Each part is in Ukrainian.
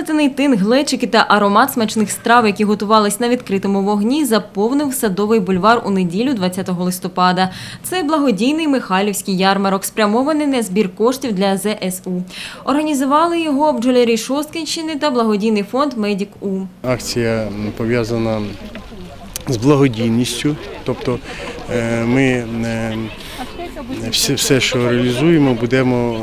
Плетений тин, глечики та аромат смачних страв, які готувались на відкритому вогні, заповнив садовий бульвар у неділю 20 листопада. Це благодійний Михайлівський ярмарок, спрямований на збір коштів для ЗСУ. Організували його бджолярі Шосткинщини та благодійний фонд Медік У. Акція пов'язана з благодійністю, тобто е, ми е, все, все, що реалізуємо, будемо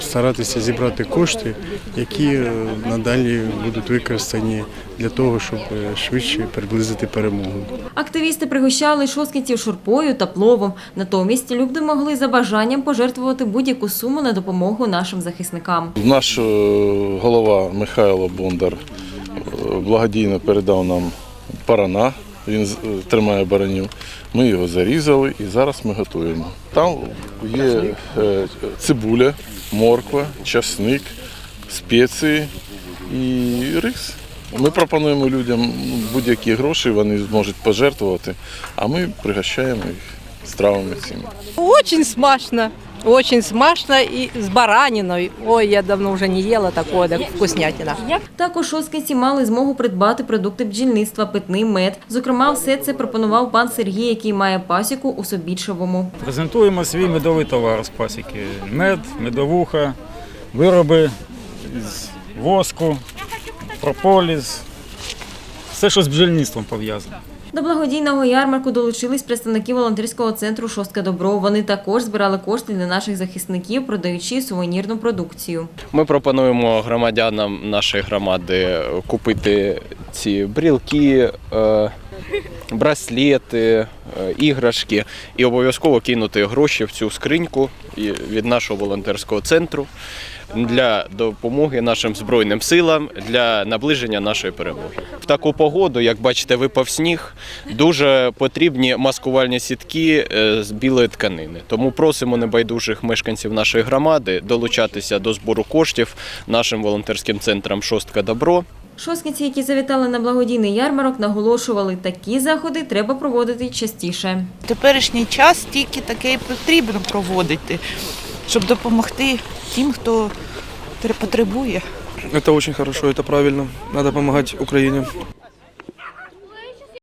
старатися зібрати кошти, які е, надалі будуть використані для того, щоб е, швидше приблизити перемогу. Активісти пригощали шосткинців шурпою та пловом. Натомість люди могли за бажанням пожертвувати будь-яку суму на допомогу нашим захисникам. Наш е, голова Михайло Бондар благодійно передав нам парана. Він е, тримає баранів. Ми його зарізали і зараз ми готуємо. Там є е, цибуля, морква, часник, спеції і рис. Ми пропонуємо людям будь-які гроші, вони зможуть пожертвувати, а ми пригощаємо їх стравами цими. Очень смачно. Очень смачно и с бараниной. Ой, я давно уже не ела такое, так вкуснятина. Також шосткинці мали змогу придбати продукти бджільництва, питний мед. Зокрема, все це пропонував пан Сергій, який має пасіку у Собічевому. Презентуємо свій медовий товар з пасіки. Мед, медовуха, вироби з воску, прополіс, все, що з бджільництвом пов'язано. До благодійного ярмарку долучились представники волонтерського центру Шостка Добро. Вони також збирали кошти для наших захисників, продаючи сувенірну продукцію. Ми пропонуємо громадянам нашої громади купити ці брілки, е, браслети, е, іграшки і обов'язково кинути гроші в цю скриньку від нашого волонтерського центру для допомоги нашим збройним силам для наближення нашої перемоги. В таку погоду, як бачите, випав сніг, дуже потрібні маскувальні сітки е, з білої тканини. Тому просимо небайдужих мешканців нашої громади долучатися до збору коштів нашим волонтерським центрам Шостка Добро. Шосткинці, які завітали на благодійний ярмарок, наголошували, такі заходи треба проводити частіше. В теперішній час тільки таке і потрібно проводити, щоб допомогти тим, хто потребує. Це очень хорошо, це правильно. Треба допомагати Украине.